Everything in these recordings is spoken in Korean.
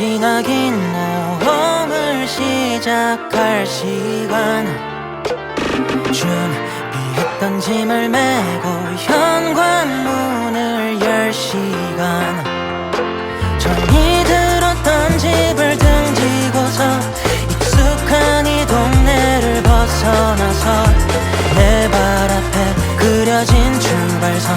기나긴 모험을 시작할 시간. 준비했던 짐을 메고 현관문을 열 시간. 정이 들었던 집을 등지고서 익숙한 이 동네를 벗어나서 내 발 앞에 그려진 출발선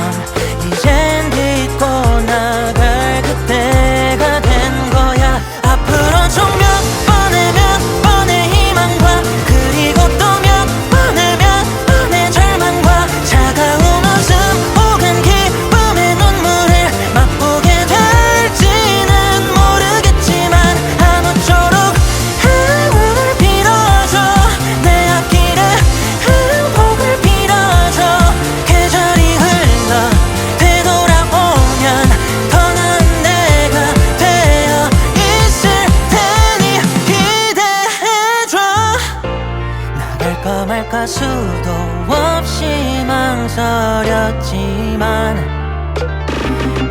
수도 없이 망설였지만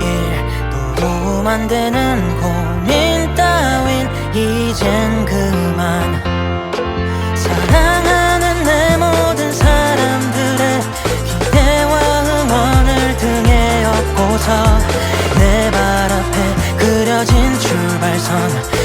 일도 안 되는 고민 따윈 이젠 그만. 사랑하는 내 모든 사람들의 기대와 응원을 등에 업고서 내 발 앞에 그려진 출발선